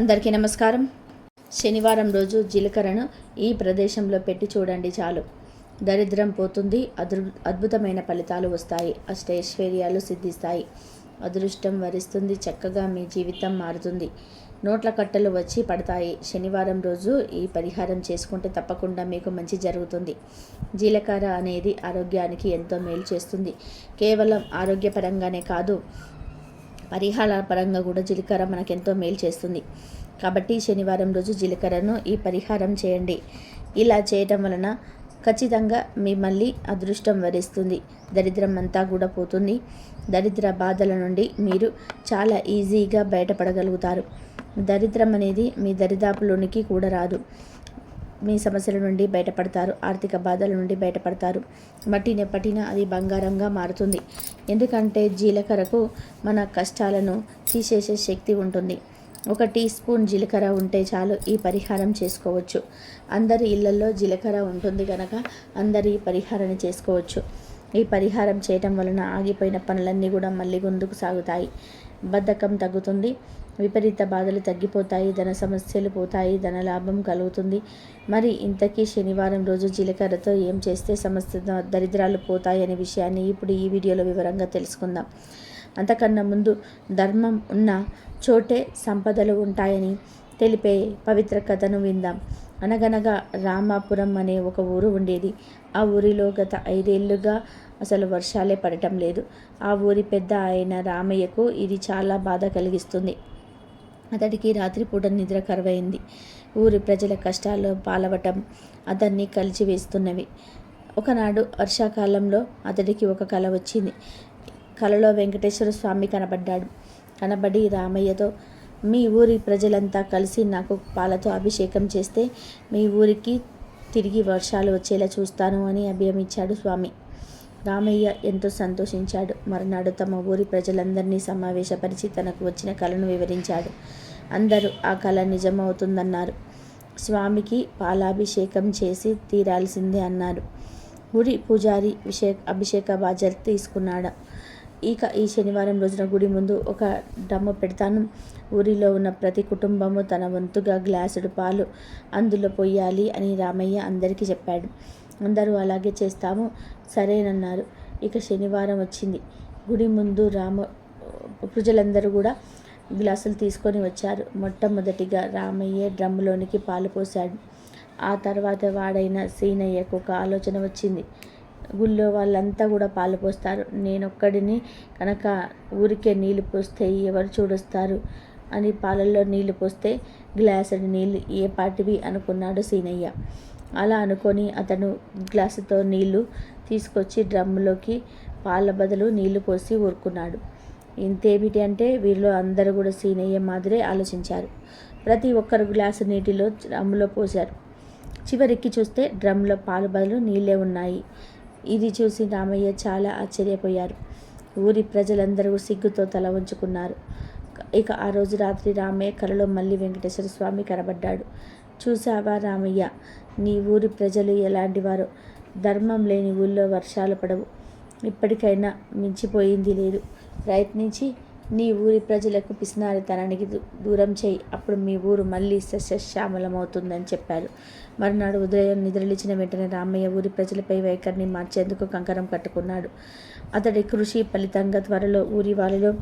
అందరికీ నమస్కారం. శనివారం రోజు జీలకర్రను ఈ ప్రదేశంలో పెట్టి చూడండి చాలు. దరిద్రం పోతుంది అదృ అద్భుతమైన ఫలితాలు వస్తాయి అష్టైశ్వర్యాలు సిద్ధిస్తాయి. అదృష్టం వరిస్తుంది చక్కగా మీ జీవితం మారుతుంది. నోట్ల కట్టలు వచ్చి పడతాయి. శనివారం రోజు ఈ పరిహారం చేసుకుంటే తప్పకుండా మీకు మంచి జరుగుతుంది. జీలకర్ర అనేది ఆరోగ్యానికి ఎంతో మేలు చేస్తుంది. కేవలం ఆరోగ్యపరంగానే కాదు పరిహార పరంగా కూడా జీలకర్ర మనకెంతో మేలు చేస్తుంది. కాబట్టి శనివారం రోజు జీలకర్రను ఈ పరిహారం చేయండి. ఇలా చేయటం వలన ఖచ్చితంగా మిమ్మల్ని అదృష్టం వరిస్తుంది. దరిద్రం అంతా కూడా పోతుంది. దరిద్ర బాధల నుండి మీరు చాలా ఈజీగా బయటపడగలుగుతారు. దరిద్రం అనేది మీ దరిదాపులోనికి కూడా రాదు. మీ సమస్యల నుండి బయటపడతారు ఆర్థిక బాధల నుండి బయటపడతారు. మట్టిన పట్టిన అది బంగారంగా మారుతుంది. ఎందుకంటే జీలకర్రకు మన కష్టాలను తీసేసే శక్తి ఉంటుంది. ఒక టీ స్పూన్ జీలకర్ర ఉంటే చాలు ఈ పరిహారం చేసుకోవచ్చు. అందరి ఇళ్ళలో జీలకర్ర ఉంటుంది కనుక అందరి పరిహారాన్ని చేసుకోవచ్చు. ఈ పరిహారం చేయటం వలన ఆగిపోయిన పనులన్నీ కూడా మళ్ళీ ముందుకు సాగుతాయి. బద్ధకం తగ్గుతుంది. విపరీత బాధలు తగ్గిపోతాయి ధన సమస్యలు పోతాయి ధన లాభం కలుగుతుంది. మరి ఇంతకీ శనివారం రోజు జీలకర్రతో ఏం చేస్తే సమస్య దరిద్రాలు పోతాయి అనే విషయాన్ని ఇప్పుడు ఈ వీడియోలో వివరంగా తెలుసుకుందాం. అంతకన్నా ముందు ధర్మం ఉన్న చోటే సంపదలు ఉంటాయని తెలిపే పవిత్ర కథను విందాం. అనగనగా రామాపురం అనే ఒక ఊరు ఉండేది. ఆ ఊరిలో గత ఐదేళ్ళుగా అసలు వర్షాలే పడటం లేదు. ఆ ఊరి పెద్ద అయిన రామయ్యకు ఇది చాలా బాధ కలిగిస్తుంది. అతడికి రాత్రిపూట నిద్ర కరువైంది. ఊరి ప్రజల కష్టాల్లో పాలవటం అతన్ని కలిచివేస్తున్నవి. ఒకనాడు వర్షాకాలంలో అతడికి ఒక కల వచ్చింది. కలలో వెంకటేశ్వర స్వామి కనబడ్డాడు. కనబడి రామయ్యతో మీ ఊరి ప్రజలంతా కలిసి నాకు పాలతో అభిషేకం చేస్తే మీ ఊరికి తిరిగి వర్షాలు వచ్చేలా చూస్తాను అని అభియమించాడు స్వామి. రామయ్య ఎంతో సంతోషించాడు. మరునాడు తమ ఊరి ప్రజలందరినీ సమావేశపరిచి తనకు వచ్చిన కళను వివరించాడు. అందరూ ఆ కళ నిజమవుతుందన్నారు. స్వామికి పాలాభిషేకం చేసి తీరాల్సిందే అన్నారు. గుడి పూజారి విషే అభిషేక బాధ్యత తీసుకున్నాడు. ఇక ఈ శనివారం రోజున గుడి ముందు ఒక డమ్ము పెడతాను. ఊరిలో ఉన్న ప్రతి కుటుంబము తన వంతుగా గ్లాసుడు పాలు అందులో పొయ్యాలి అని రామయ్య అందరికీ చెప్పాడు. అందరూ అలాగే చేస్తాము. సరేనన్నారు. ఇక శనివారం వచ్చింది. గుడి ముందు రామ ప్రజలందరూ కూడా గ్లాసులు తీసుకొని వచ్చారు. మొట్టమొదటిగా రామయ్య డ్రమ్ములోనికి పాలు పోశాడు. ఆ తర్వాత వాడైన సీనయ్యకు ఒక ఆలోచన వచ్చింది. గుళ్ళో వాళ్ళంతా కూడా పాలు పోస్తారు. నేనొక్కడిని కనుక ఊరికే నీళ్ళు పోస్తే ఎవరు చూడొస్తారు? అని పాలల్లో నీళ్ళు పోస్తే గ్లాసుడి నీళ్ళు ఏ పాటివి అనుకున్నాడు సీనయ్య. అలా అనుకొని అతను గ్లాసుతో నీళ్ళు తీసుకొచ్చి డ్రమ్ములోకి పాల బదులు నీళ్ళు పోసి ఊరుకున్నాడు. ఇంతేమిటి అంటే వీరిలో అందరూ కూడా సీనయ్య మాదిరే ఆలోచించారు. ప్రతి ఒక్కరు గ్లాసు నీటిలో డ్రమ్ములో పోశారు. చివరికి చూస్తే డ్రమ్లో పాలు బదులు నీళ్ళే ఉన్నాయి. ఇది చూసి రామయ్య చాలా ఆశ్చర్యపోయారు. ఊరి ప్రజలందరూ సిగ్గుతో తల ఉంచుకున్నారు ఇక ఆ రోజు రాత్రి రామయ్య కలలో మళ్ళీ వెంకటేశ్వర స్వామి కనబడ్డాడు. చూసావా రామయ్య? నీ ఊరి ప్రజలు ఎలాంటివారు. ధర్మం లేని ఊళ్ళో వర్షాలు పడవు. ఇప్పటికైనా మించిపోయింది లేదు. ప్రయత్నించి నీ ఊరి ప్రజలకు పిసినారితనానికి దూరం చేయి. అప్పుడు మీ ఊరు మళ్ళీ సస్యశ్యామలమవుతుందని చెప్పారు. మరునాడు ఉదయం నిద్రలిచిన వెంటనే రామయ్య ఊరి ప్రజలపై వైఖరిని మార్చేందుకు కంకణం కట్టుకున్నాడు. అతడి కృషి ఫలితంగా త్వరలో ఊరి వాళ్ళలో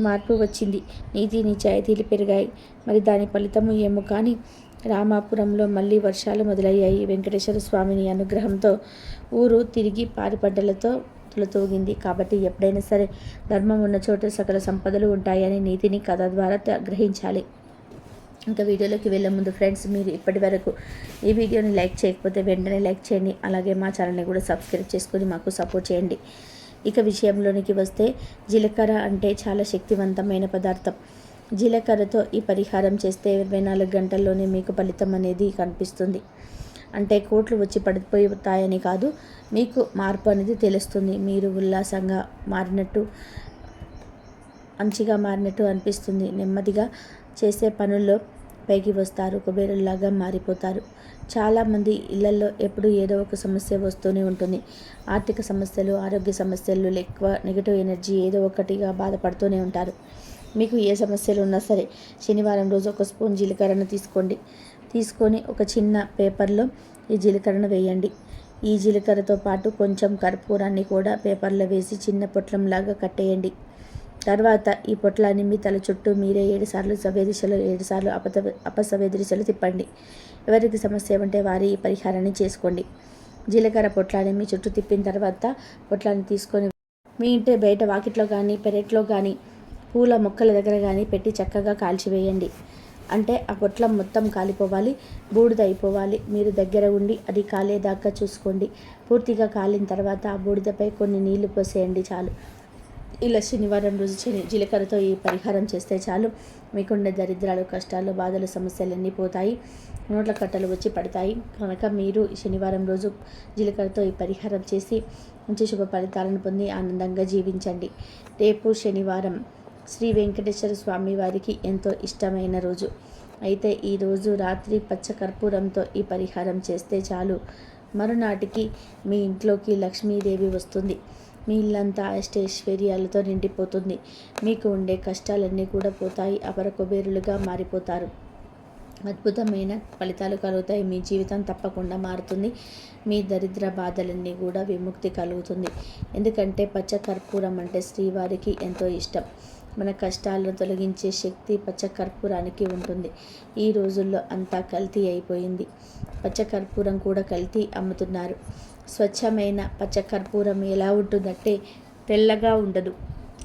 మార్పు వచ్చింది. నీతి నిజాయితీలు పెరిగాయి. మరి దాని ఫలితము ఏమో కానీ రామాపురంలో మళ్ళీ వర్షాలు మొదలయ్యాయి. వెంకటేశ్వర స్వామిని అనుగ్రహంతో ఊరు తిరిగి పారిపడ్డలతో తులతూగింది. కాబట్టి ఎప్పుడైనా సరే ధర్మం ఉన్న చోట సకల సంపదలు ఉంటాయని నీతిని కథ ద్వారా గ్రహించాలి. ఇంకా వీడియోలోకి వెళ్ళే ముందు ఫ్రెండ్స్ మీరు ఇప్పటి వరకు ఈ వీడియోని లైక్ చేయకపోతే వెంటనే లైక్ చేయండి. అలాగే మా ఛానల్ని కూడా సబ్స్క్రైబ్ చేసుకొని మాకు సపోర్ట్ చేయండి. ఇక విషయంలోనికి వస్తే జీలకర్ర అంటే చాలా శక్తివంతమైన పదార్థం. జీలకర్రతో ఈ పరిహారం చేస్తే ఇరవై నాలుగు గంటల్లోనే మీకు ఫలితం అనేది కనిపిస్తుంది. అంటే కోట్లు వచ్చి పడిపోతాయని కాదు మీకు మార్పు అనేది తెలుస్తుంది. మీరు ఉల్లాసంగా మారినట్టు మంచిగా మారినట్టు అనిపిస్తుంది. నెమ్మదిగా చేసే పనుల్లో పైకి వస్తారు కుబేరుల్లాగా మారిపోతారు. చాలామంది ఇళ్ళలో ఎప్పుడు ఏదో ఒక సమస్య వస్తూనే ఉంటుంది. ఆర్థిక సమస్యలు ఆరోగ్య సమస్యలు ఎక్కువ నెగిటివ్ ఎనర్జీ ఏదో ఒకటిగా బాధపడుతూనే ఉంటారు. మీకు ఏ సమస్యలు ఉన్నా సరే శనివారం రోజు ఒక స్పూన్ జీలకర్రను తీసుకోండి. తీసుకొని ఒక చిన్న పేపర్లో ఈ జీలకర్రను వేయండి. ఈ జీలకర్రతో పాటు కొంచెం కర్పూరాన్ని కూడా పేపర్లో వేసి చిన్న పొట్లంలాగా కట్టేయండి. తర్వాత ఈ పొట్లాన్ని మీ తల చుట్టూ మీరే ఏడుసార్లు సవ్య దిశలో ఏడుసార్లు అపత అపసవ్య తిప్పండి. ఎవరికి సమస్య ఉంటే వారి పరిహారాన్ని చేసుకోండి. జీలకర్ర పొట్లాన్ని మీ చుట్టూ తిప్పిన తర్వాత పొట్లాన్ని తీసుకొని మీ ఇంటి బయట వాకిట్లో కానీ పెరట్లో కానీ పూల మొక్కల దగ్గర కానీ పెట్టి చక్కగా కాల్చివేయండి. అంటే ఆ పొట్లం మొత్తం కాలిపోవాలి బూడిద అయిపోవాలి. మీరు దగ్గర ఉండి అది కాలేదాకా చూసుకోండి. పూర్తిగా కాలిన తర్వాత ఆ బూడిదపై కొన్ని నీళ్ళు పోసేయండి చాలు. ఇలా శనివారం రోజు శని జీలకర్రతో ఈ పరిహారం చేస్తే చాలు. మీకుండే దరిద్రాలు కష్టాలు బాధలు సమస్యలన్నీ పోతాయి. నోట్ల కట్టలు వచ్చి పడతాయి. కనుక మీరు శనివారం రోజు జీలకర్రతో ఈ పరిహారం చేసి మంచి శుభ ఫలితాలను పొంది ఆనందంగా జీవించండి. రేపు శనివారం శ్రీ వెంకటేశ్వర స్వామి వారికి ఎంతో ఇష్టమైన రోజు. అయితే ఈరోజు రాత్రి పచ్చ కర్పూరంతో ఈ పరిహారం చేస్తే చాలు. మరునాటికి మీ ఇంట్లోకి లక్ష్మీదేవి వస్తుంది. మీ ఇల్లంతా అష్టైశ్వర్యాలతో నిండిపోతుంది. మీకు ఉండే కష్టాలన్నీ కూడా పోతాయి. అపర కుబేరులుగా మారిపోతారు. అద్భుతమైన ఫలితాలు కలుగుతాయి. మీ జీవితం తప్పకుండా మారుతుంది. మీ దరిద్ర బాధలన్నీ కూడా విముక్తి కలుగుతుంది. ఎందుకంటే పచ్చ కర్పూరం అంటే శ్రీవారికి ఎంతో ఇష్టం. మన కష్టాలను తొలగించే శక్తి పచ్చకర్పూరానికి ఉంటుంది. ఈ రోజుల్లో అంతా కల్తీ అయిపోయింది. పచ్చకర్పూరం కూడా కల్తీ అమ్ముతున్నారు. స్వచ్ఛమైన పచ్చకర్పూరం ఎలా ఉంటుందంటే తెల్లగా ఉండదు.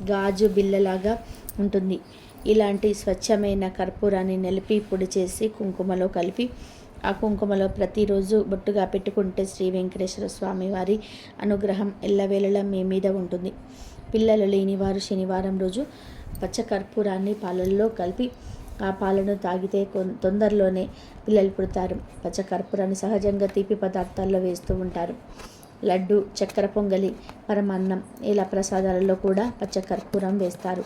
గాజు బిల్లలాగా ఉంటుంది. ఇలాంటి స్వచ్ఛమైన కర్పూరాన్ని నలిపి పొడి చేసి కుంకుమలో కలిపి ఆ కుంకుమలో ప్రతిరోజు బొట్టుగా పెట్టుకుంటే శ్రీ వెంకటేశ్వర స్వామి వారి అనుగ్రహం ఎల్లవేళలా మీ మీద ఉంటుంది. పిల్లలు లేని వారు శనివారం రోజు పచ్చకర్పూరాన్ని పాలల్లో కలిపి ఆ పాలను తాగితే తొందరలోనే పిల్లలు పుడతారు. పచ్చకర్పూరాన్ని సహజంగా తీపి పదార్థాల్లో వేస్తూ ఉంటారు. లడ్డు చక్కెర పొంగలి పరమాన్నం ఇలా ప్రసాదాలలో కూడా పచ్చకర్పూరం వేస్తారు.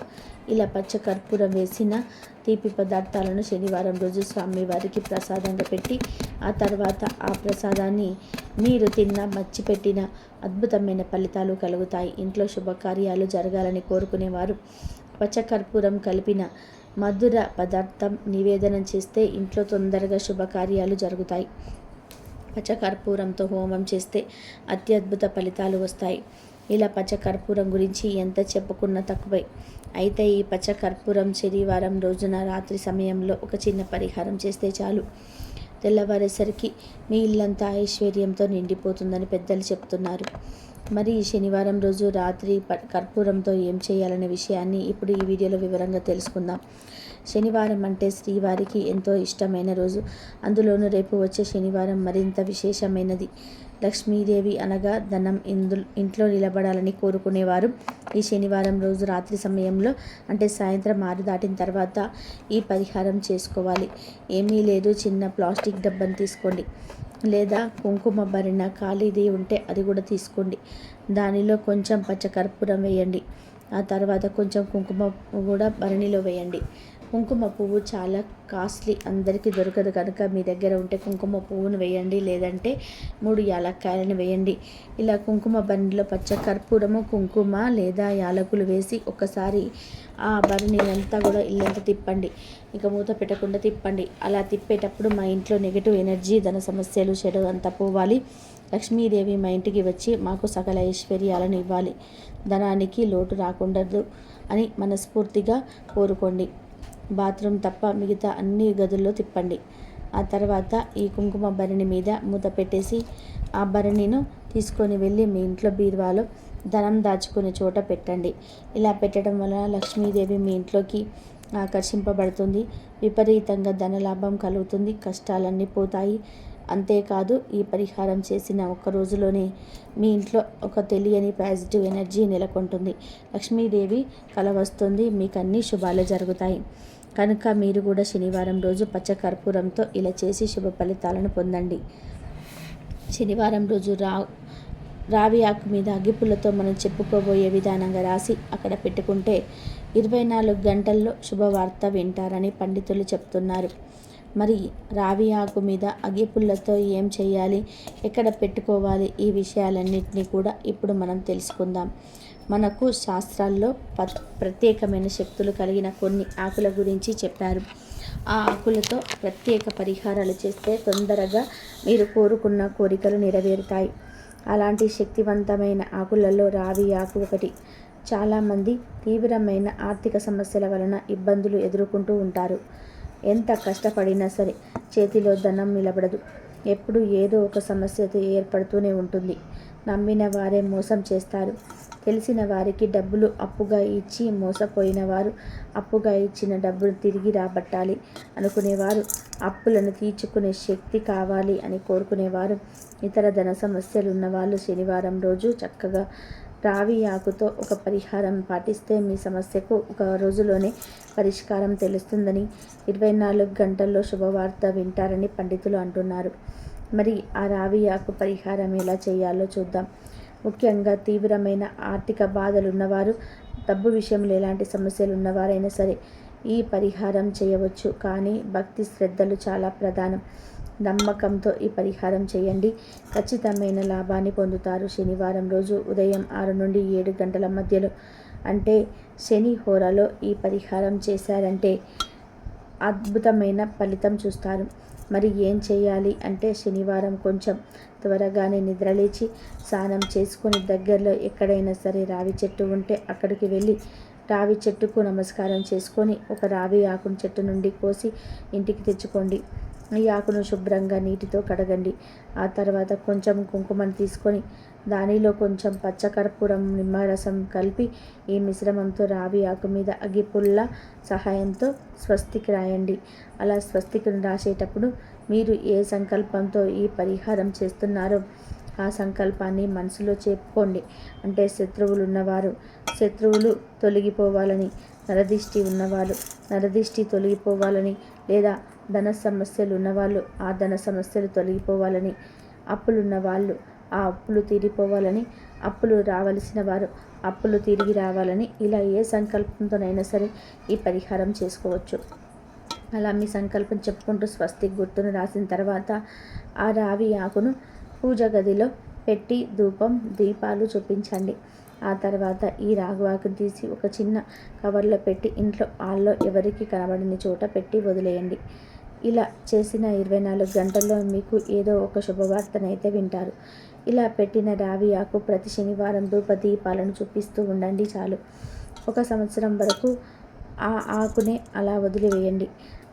ఇలా పచ్చకర్పూరం వేసిన తీపి పదార్థాలను శనివారం రోజు స్వామివారికి ప్రసాదంగా పెట్టి ఆ తర్వాత ఆ ప్రసాదాన్ని మీరు తిన్న మర్చిపెట్టిన అద్భుతమైన ఫలితాలు కలుగుతాయి. ఇంట్లో శుభకార్యాలు జరగాలని కోరుకునేవారు. పచ్చకర్పూరం కలిపిన మధుర పదార్థం నివేదనం చేస్తే ఇంట్లో తొందరగా శుభకార్యాలు జరుగుతాయి. పచ్చకర్పూరంతో హోమం చేస్తే అత్యద్భుత ఫలితాలు వస్తాయి. ఇలా పచ్చకర్పూరం గురించి ఎంత చెప్పుకున్నా తక్కువే. అయితే ఈ పచ్చకర్పూరం శనివారం రోజున రాత్రి సమయంలో ఒక చిన్న పరిహారం చేస్తే చాలు. తెల్లవారేసరికి మీ ఇల్లంతా ఐశ్వర్యంతో నిండిపోతుందని పెద్దలు చెప్తున్నారు. మరి ఈ శనివారం రోజు రాత్రి కర్పూరంతో ఏం చేయాలనే విషయాన్ని ఇప్పుడు ఈ వీడియోలో వివరంగా తెలుసుకుందాం. శనివారం అంటే శ్రీవారికి ఎంతో ఇష్టమైన రోజు. అందులోనూ రేపు వచ్చే శనివారం మరింత విశేషమైనది. లక్ష్మీదేవి అనగా ధనం ఇందు ఇంట్లో నిలబడాలని కోరుకునేవారు. ఈ శనివారం రోజు రాత్రి సమయంలో అంటే సాయంత్రం ఆరు దాటిన తర్వాత ఈ పరిహారం చేసుకోవాలి. ఏమీ లేదు చిన్న ప్లాస్టిక్ డబ్బాను తీసుకోండి. లేదా కుంకుమ భరిన ఖాళీది ఉంటే అది కూడా తీసుకోండి. దానిలో కొంచెం పచ్చకర్పూరం వేయండి. ఆ తర్వాత కొంచెం కుంకుమ కూడా భరణిలో వేయండి. కుంకుమ పువ్వు చాలా కాస్ట్లీ అందరికీ దొరకదు కనుక మీ దగ్గర ఉంటే కుంకుమ పువ్వును వేయండి లేదంటే మూడు యాలక్కాయలను వేయండి. ఇలా కుంకుమ బండిలో పచ్చ కర్పూరము కుంకుమ లేదా యాలకులు వేసి ఒకసారి ఆ బరిని అంతా కూడా ఇల్లంతా తిప్పండి. ఇక మూత పెట్టకుండా తిప్పండి. అలా తిప్పేటప్పుడు మా ఇంట్లో నెగిటివ్ ఎనర్జీ ధన సమస్యలు చెడు అంతా పోవాలి. లక్ష్మీదేవి మా ఇంటికి వచ్చి మాకు సకల ఐశ్వర్యాలను ఇవ్వాలి. ధనానికి లోటు రాకుండదు అని మనస్ఫూర్తిగా కోరుకోండి. బాత్రూమ్ తప్ప మిగతా అన్ని గదుల్లో తిప్పండి. ఆ తర్వాత ఈ కుంకుమ భరణి మీద మూత పెట్టేసి ఆ భరణిను తీసుకొని వెళ్ళి మీ ఇంట్లో బీరువాలో ధనం దాచుకునే చోట పెట్టండి. ఇలా పెట్టడం వలన లక్ష్మీదేవి మీ ఇంట్లోకి ఆకర్షింపబడుతుంది. విపరీతంగా ధనలాభం కలుగుతుంది. కష్టాలన్నీ పోతాయి. అంతేకాదు ఈ పరిహారం చేసిన ఒక రోజులోనే మీ ఇంట్లో ఒక తెలియని పాజిటివ్ ఎనర్జీ నెలకొంటుంది. లక్ష్మీదేవి కల వస్తుంది మీకు అన్ని శుభాలు జరుగుతాయి. కనుక మీరు కూడా శనివారం రోజు పచ్చ కర్పూరంతో ఇలా చేసి శుభ ఫలితాలను పొందండి. శనివారం రోజు రా రావి ఆకు మీద అగ్గిపుల్లతో మనం చెప్పుకోబోయే విధానంగా రాసి అక్కడ పెట్టుకుంటే ఇరవై నాలుగు గంటల్లో శుభవార్త వింటారని పండితులు చెప్తున్నారు. మరి రావి ఆకు మీద అగ్గిపుల్లతో ఏం చేయాలి? ఎక్కడ పెట్టుకోవాలి? ఈ విషయాలన్నింటినీ కూడా ఇప్పుడు మనం తెలుసుకుందాం. మనకు శాస్త్రాల్లో ప ప్రత్యేకమైన శక్తులు కలిగిన కొన్ని ఆకుల గురించి చెప్పారు. ఆ ఆకులతో ప్రత్యేక పరిహారాలు చేస్తే తొందరగా మీరు కోరుకున్న కోరికలు నెరవేరుతాయి. అలాంటి శక్తివంతమైన ఆకులలో రావి ఆకు ఒకటి. చాలామంది తీవ్రమైన ఆర్థిక సమస్యల వలన ఇబ్బందులు ఎదుర్కొంటూ ఉంటారు. ఎంత కష్టపడినా సరే చేతిలో ధనం నిలబడదు. ఎప్పుడు ఏదో ఒక సమస్యతో ఏర్పడుతూనే ఉంటుంది. నమ్మిన వారే మోసం చేస్తారు. తెలిసిన వారికి డబ్బులు అప్పుగా ఇచ్చి మోసపోయిన వారు అప్పుగా ఇచ్చిన డబ్బులు తిరిగి రాబట్టాలి అనుకునేవారు. అప్పులను తీర్చుకునే శక్తి కావాలి అని కోరుకునేవారు. ఇతర ధన సమస్యలు ఉన్నవాళ్ళు శనివారం రోజు చక్కగా రావి ఆకుతో ఒక పరిహారం పాటిస్తే మీ సమస్యకు ఒక రోజులోనే పరిష్కారం తెలుస్తుందని ఇరవై నాలుగు గంటల్లో శుభవార్త వింటారని పండితులు అంటున్నారు. మరి ఆ రావి ఆకు పరిహారం ఎలా చేయాలో చూద్దాం. ముఖ్యంగా తీవ్రమైన ఆర్థిక బాధలు ఉన్నవారు డబ్బు విషయంలో ఎలాంటి సమస్యలు ఉన్నవారైనా సరే ఈ పరిహారం చేయవచ్చు. కానీ భక్తి శ్రద్ధలు చాలా ప్రధానం. నమ్మకంతో ఈ పరిహారం చేయండి. ఖచ్చితమైన లాభాన్ని పొందుతారు. శనివారం రోజు ఉదయం ఆరు నుండి ఏడు గంటల మధ్యలో అంటే శని హోరాలో ఈ పరిహారం చేశారంటే అద్భుతమైన ఫలితం చూస్తారు. మరి ఏం చేయాలి అంటే శనివారం కొంచెం త్వరగానే నిద్రలేచి స్నానం చేసుకొని దగ్గరలో ఎక్కడైనా సరే రావి చెట్టు ఉంటే అక్కడికి వెళ్ళి రావి చెట్టుకు నమస్కారం చేసుకొని ఒక రావి ఆకుని చెట్టు నుండి కోసి ఇంటికి తెచ్చుకోండి. ఈ ఆకును శుభ్రంగా నీటితో కడగండి. ఆ తర్వాత కొంచెం కుంకుమను తీసుకొని దానిలో కొంచెం పచ్చకర్పూరం నిమ్మరసం కలిపి ఈ మిశ్రమంతో రావి ఆకు మీద అగిపుల్ల సహాయంతో స్వస్తికి రాయండి. అలా స్వస్తికను రాసేటప్పుడు మీరు ఏ సంకల్పంతో ఈ పరిహారం చేస్తున్నారో ఆ సంకల్పాన్ని మనసులో చెప్పుకోండి. అంటే శత్రువులు ఉన్నవారు శత్రువులు తొలగిపోవాలని నరదిష్టి ఉన్నవాళ్ళు నరదిష్టి తొలగిపోవాలని లేదా ధన సమస్యలు ఉన్నవాళ్ళు ఆ ధన సమస్యలు తొలగిపోవాలని అప్పులున్న వాళ్ళు ఆ అప్పులు తీరిపోవాలని అప్పులు రావలసిన వారు అప్పులు తిరిగి రావాలని ఇలా ఏ సంకల్పంతోనైనా సరే ఈ పరిహారం చేసుకోవచ్చు. అలా మీ సంకల్పం చెప్పుకుంటూ స్వస్తి గుర్తును రాసిన తర్వాత ఆ రావి ఆకును పూజ గదిలో పెట్టి ధూపం దీపాలు చూపించండి. ఆ తర్వాత ఈ రాగువాకు తీసి ఒక చిన్న కవర్లో పెట్టి ఇంట్లో ఆల్లో ఎవరికి కనబడిన చోట పెట్టి వదిలేయండి. ఇలా చేసిన ఇరవై నాలుగు గంటల్లో మీకు ఏదో ఒక శుభవార్తనైతే వింటారు. ఇలా పెట్టిన రావి ఆకు ప్రతి శనివారం ధూప దీపాలను చూపిస్తూ ఉండండి చాలు. ఒక సంవత్సరం వరకు ఆ ఆకునే అలా వదిలివేయండి.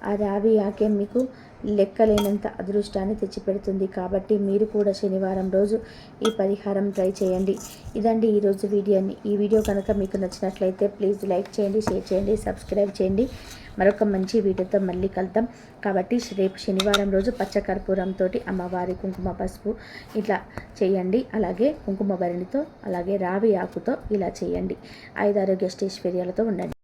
ఆ రావి ఆకే మీకు లెక్కలేనంత అదృష్టాన్ని తెచ్చిపెడుతుంది. కాబట్టి మీరు కూడా శనివారం రోజు ఈ పరిహారం ట్రై చేయండి. ఇదండి ఈరోజు వీడియోని ఈ వీడియో కనుక మీకు నచ్చినట్లయితే ప్లీజ్ లైక్ చేయండి షేర్ చేయండి సబ్స్క్రైబ్ చేయండి. మరొక మంచి వీడియోతో మళ్ళీ కలుద్దాం. కాబట్టి రేపు శనివారం రోజు పచ్చకర్పూరంతో అమ్మవారి కుంకుమ పసుపు ఇట్లా చేయండి. అలాగే కుంకుమ భరణితో అలాగే రావి ఆకుతో ఇలా చేయండి. ఐదారు గెస్టేశ్వర్యాలతో ఉండండి.